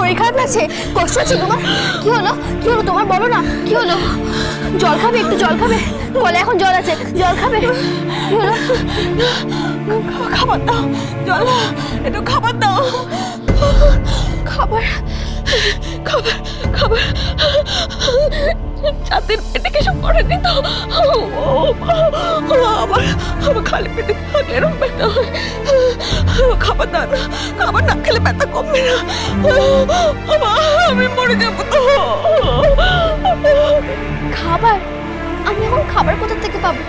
হয়েছে কষ্ট হচ্ছে তোমার? কি হলো? কি হলো তোমার? বলো না। কি হলো? জল খাবে একটু, জল খাবে। কলে এখন জল আছে। জল খাবে। কি হলো? খাবার দাও। জল, একটু খাবার দাও। খাবার খাবার খাবার। চাঁদের পেটে কিছু পড়েনি তো আমার আমার খালি পেটে এরকম ব্যথা হয় খাবার দাও না খাবার না খেলে ব্যথা কমবে না। আমা, আমি মরে যাব তো। খাবার? আমি এখন খাবার কোথা থেকে পাবো?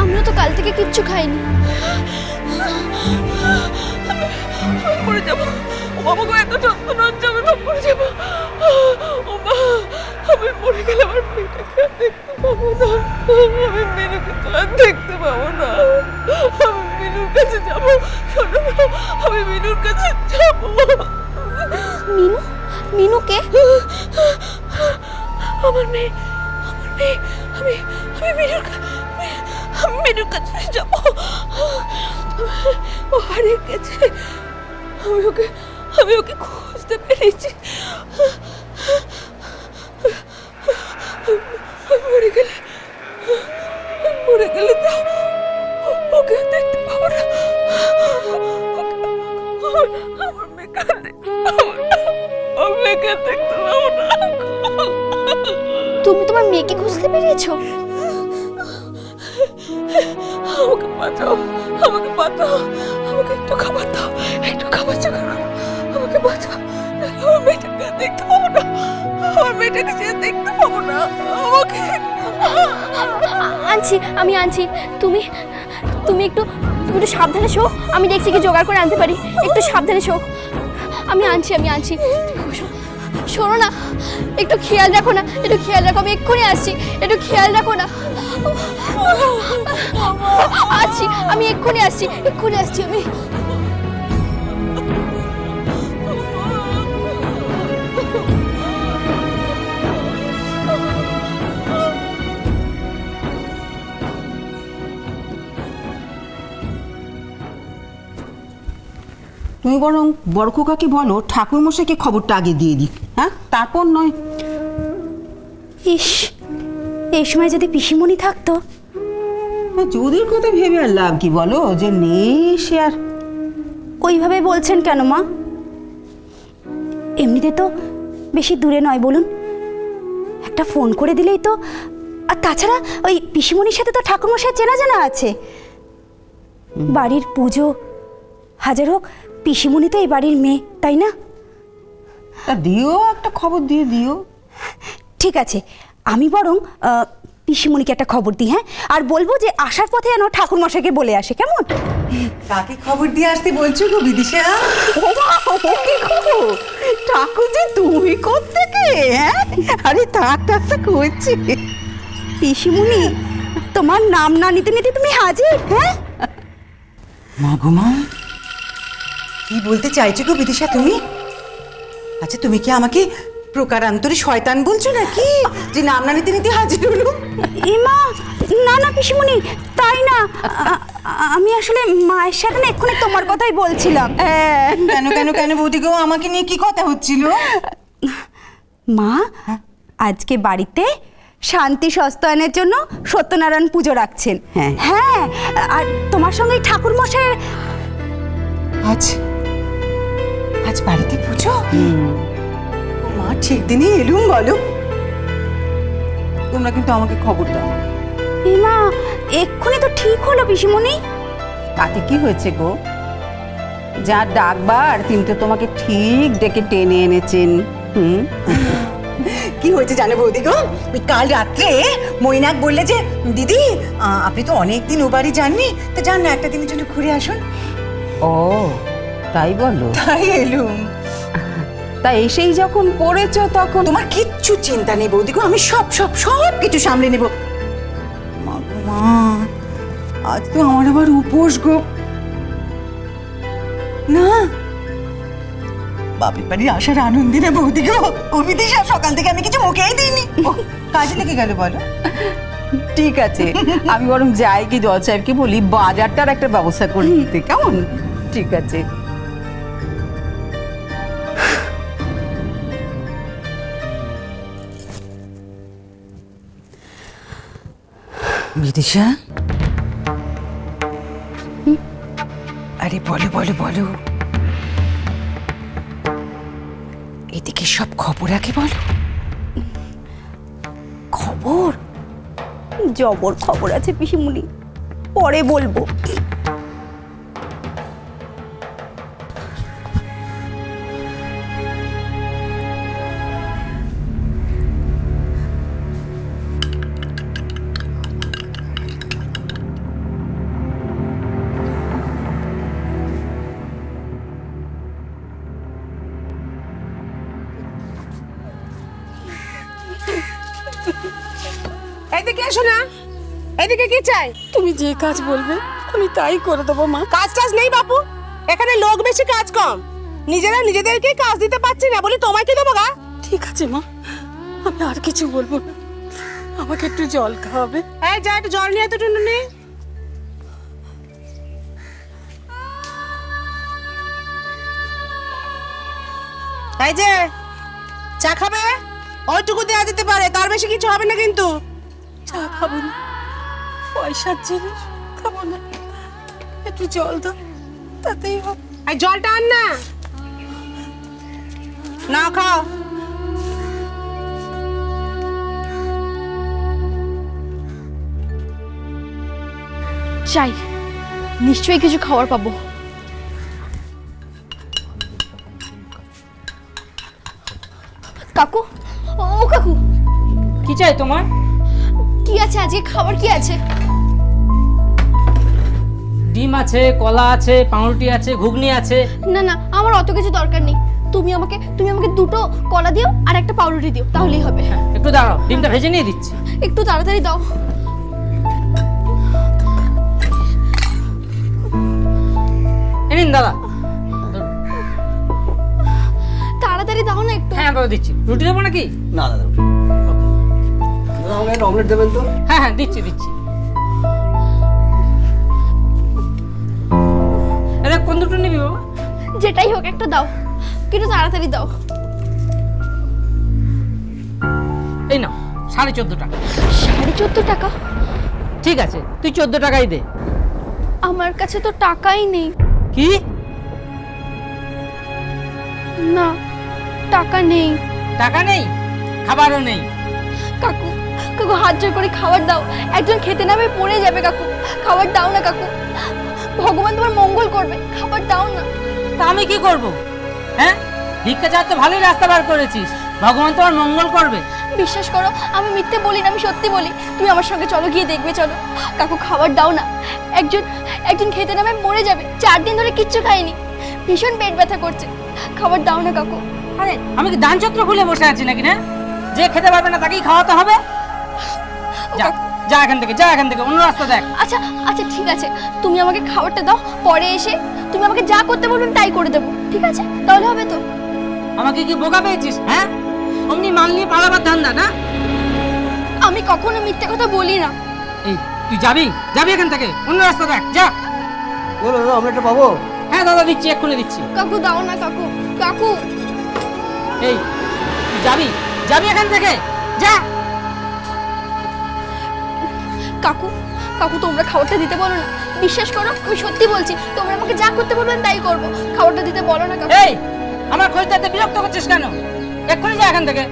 আমিও তো কাল থেকে কিচ্ছু খাইনি। আমি মরে যাব। ও বাবা গো এত যন্ত্রণা হচ্ছে আমি তো মরে যাব। ও মা আমি মরে গেলে আমার মেয়েটাকে আর দেখতে পাবো না। আমি তো আর দেখতে পাবো না। কাছে যাব আমি মিনুর কাছে যাব। মিনু? মিনুকে আমার মেয়ে আমার মেয়ে আমি আমি মিনুর আমি মিনুর কাছে যাব। ও হারিয়ে গেছে। আমি ওকে আমি ওকে খুঁজতে আমার আমার তুমি তোমার মেয়েকে খুঁজতে পেরেছ আমাকে বাঁচাও আমাকে বাঁচাও আমাকে একটু খাবার দাও একটু খাবার জোগাড় করো আমাকে বাঁচাও আমার মেয়েটাকে দেখতে পাবো না আমার মেয়েটাকে দেখতে পাবো না আমাকে আনছি আমি আনছি তুমি তুমি একটু তুমি একটু সাবধানে শো। আমি দেখছি কি জোগাড় করে আনতে পারি। একটু সাবধানে শো। আমি আনছি আমি আনছি। শোনো না। একটু খেয়াল রাখো না। একটু খেয়াল রাখো, আমি এক্ষুনি আসছি। একটু খেয়াল রাখো না। আছি, আমি এক্ষুনি আসছি। এক্ষুনি আসছি আমি। তুমি বরং বড় খোকাকে বলো ঠাকুর মশাইকে খবরটা আগে দিয়ে দিক হ্যাঁ? তারপর নয়। ইস এই সময় যদি পিসিমণি থাকতো? যদির কথা ভেবে আর লাভ কি বলো যে নেই সে আর। ওইভাবে বলছেন কেন মা? এমনিতে তো বেশি দূরে নয় বলুন। একটা ফোন করে দিলেই তো আর তাছাড়া ওই পিসিমণির সাথে তো ঠাকুরমশাই চেনা জানা আছে। বাড়ির পুজো হাজার হোক পিসিমণি তো এই বাড়ির মেয়ে তাই না? তা দিও একটা খবর দিয়ে দিও। ঠিক আছে আমি বরং পিসিমণিকে একটা খবর দিই হ্যাঁ? আর বলব যে আসার পথে যেন ঠাকুরমশাইকে বলে আসে কেমন? কাকে খবর দিয়ে আসতে বলছো গো বিদিশা? ও মা, ও কি ঠাকুর যে তুমি কোত্থেকে হ্যাঁ? আরে থাক থাক থাক হচ্ছে। পিসিমণি তোমার নাম না নিতে নিতে তুমি হাজির হ্যাঁ? মা কি বলতে চাইছো গো বিদিশা তুমি? আচ্ছা তুমি কি আমাকে প্রকারান্তরে শয়তান বলছো নাকি? যে নাম না নিতে নিতে হাজির হলো? ইমা না না পিসিমণি তাই না। আমি আসলে মায়ের সাথে না এক্ষুনি তোমার কথাই বলছিলাম। হ্যাঁ কেন কেন কেন বৌদি গো আমাকে নিয়ে কি কথা হচ্ছিল? মা আজকে বাড়িতে শান্তি সস্তায়নের জন্য সত্যনারায়ণ পুজো রাখছেন। হ্যাঁ। হ্যাঁ আর তোমার সঙ্গে ঠাকুর মশাই আজ আজ বাড়িতে পুজো? মা ঠিক দিনই এলুম বলো। তোমরা কিন্তু আমাকে খবর দাও। ইমা এক্ষুনি তো ঠিক হলো পিসিমণি। তাতে কি হয়েছে গো? যা ডাকবার তিনি তো তোমাকে ঠিক ডেকে টেনে এনেছেন। হুম? কি হয়েছে জানো বৌদি গো? ওই কাল রাত্রে মৈনাক বললে যে দিদি আপনি তো অনেক দিন ও বাড়ি যাননি তো যান না একটা দিনের জন্য ঘুরে আসুন। ও তাই বলো। তাই এলুম তা এসেই যখন পড়েছো তখন তোমার কিচ্ছু চিন্তা নেই বৌদি গো আমি সব সব সব কিছু সামলে নেব। মা গো মা আজ তো আমার আবার উপোস গো। না। বাপের বাড়ি আসার আনন্দে না বৌদি গো অভিদিশা সকাল থেকে আমি কিছু মুখেই দিইনি। কাজে লেগে গেল বলো। ঠিক আছে আমি বরং যাই কি জল সাহেবকে বলি বাজারটার একটা ব্যবস্থা করে দিতে কেমন? ঠিক আছে। বিদিশা আরে বলো বলো বলো। এদিকে সব খবর আগে বলো। খবর? জবর খবর আছে পিসিমুনি পরে বলব। এদিকে এসো না। এদিকে কি চাই? তুমি যে কাজ বলবে আমি তাই করে দেবো মা। কাজ টাজ নেই বাপু। এখানে লোক বেশি কাজ কম। নিজেরা নিজেদেরকে কাজ দিতে পারছি না বলি তোমায় কি দেবো গা? ঠিক আছে মা। আমি আর কিছু বলব না। আমাকে একটু জল খাওয়াবে। এই যা একটু জল নিয়ে তো নে এই যে চা খাবে? ওইটুকু দেওয়া যেতে পারে তার বেশি কিছু হবে না কিন্তু। চা খাব না। পয়সার জিনিস খাব না। একটু জল দাও তাতেই হবে। এই জলটা আন না। না খাও। চাই নিশ্চয়ই কিছু খাবার পাবো। কাকু ও কাকু। কি চাই তোমার? কি আছে? আজকে খাবার কি আছে? ডিম আছে কলা আছে পাউরুটি আছে ঘুগনি আছে। না না আমার অত কিছু দরকার নেই। তুমি আমাকে তুমি আমাকে দুটো কলা দিও আর একটা পাউরুটি দিও তাহলেই হবে। একটু দাঁড়াও ডিমটা ভেজে নিয়ে দিচ্ছি। একটু তাড়াতাড়ি দাও। নিন দাদা। তাড়াতাড়ি দাও না একটু। হ্যাঁ দাদা দিচ্ছি। রুটি দেবো নাকি? না দাদা দাদা আমাকে একটা অমলেট দেবেন তো হ্যাঁ হ্যাঁ দিচ্ছি দিচ্ছি। এটা কোন দুটো নিবি বাবা? যেটাই হোক একটা দাও। কিন্তু তাড়াতাড়ি দাও। এই নাও সাড়ে চোদ্দ টাকা সাড়ে চোদ্দ টাকা? ঠিক আছে তুই চোদ্দ টাকাই দে। আমার কাছে তো টাকাই নেই। কি? না টাকা নেই। টাকা নেই? খাবারও নেই। কাকু কাকু হাত জোর করে খাবার দাও। একজন খেতে নামে পড়ে যাবে কাকু। খাবার দাও না কাকু। ভগবান তোমার মঙ্গল করবে। খাবার দাও না। তা আমি কি করব? হ্যাঁ? ভিক্ষা চার তো ভালোই রাস্তা বার করেছিস। ভগবান তোমার মঙ্গল করবে। বিশ্বাস করো আমি মিথ্যে বলি না আমি সত্যি বলি। তুমি আমার সঙ্গে চলো গিয়ে দেখবে চলো। কাকু খাবার দাও না। একজন একজন খেতে নামে মরে যাবে। চার দিন ধরে কিচ্ছু খায়নি ভীষণ পেট ব্যথা করছে। খাবার দাও না কাকু। আরে আমি কি দান ছত্র খুলে বসে আছি নাকি না যে খেতে পারবে না তাকেই খাওয়াতে হবে? যা যা এখান থেকে যা এখান থেকে অন্য রাস্তা দেখ। আচ্ছা আচ্ছা ঠিক আছে। তুমি আমাকে খাবারটা দাও পরে এসে তুমি আমাকে যা করতে বলবে আমি তাই করে দেবো ঠিক আছে? তাহলে হবে তো। আমাকে কি বোকা পেয়েছিস হ্যাঁ? অমনি মাল নিয়ে পালাবার ধান্দা না? আমি কখনো মিথ্যে কথা বলি না। এই তুই যাবি? যাবি এখান থেকে? অন্য রাস্তা দেখ যা। বলো দাদা অমলেটটা পাবো? হ্যাঁ দাদা দিচ্ছি এক্ষুনি দিচ্ছি। কাকু দাও না কাকু কাকু। এই তুই যাবি? যাবি এখান থেকে? যা। কাকু কাকু, তোমরা খাবারটা দিতে বলো না। বিশ্বাস করো, আমি সত্যি বলছি, তোমরা আমাকে যা করতে বলবেন তাই করব। খাবারটা দিতে বলো না কাকু। এই, আমার খরিদ্দারদের বিরক্ত করছিস কেন? এক্ষুনি যা এখান থেকে।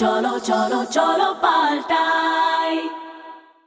না মা। cholo cholo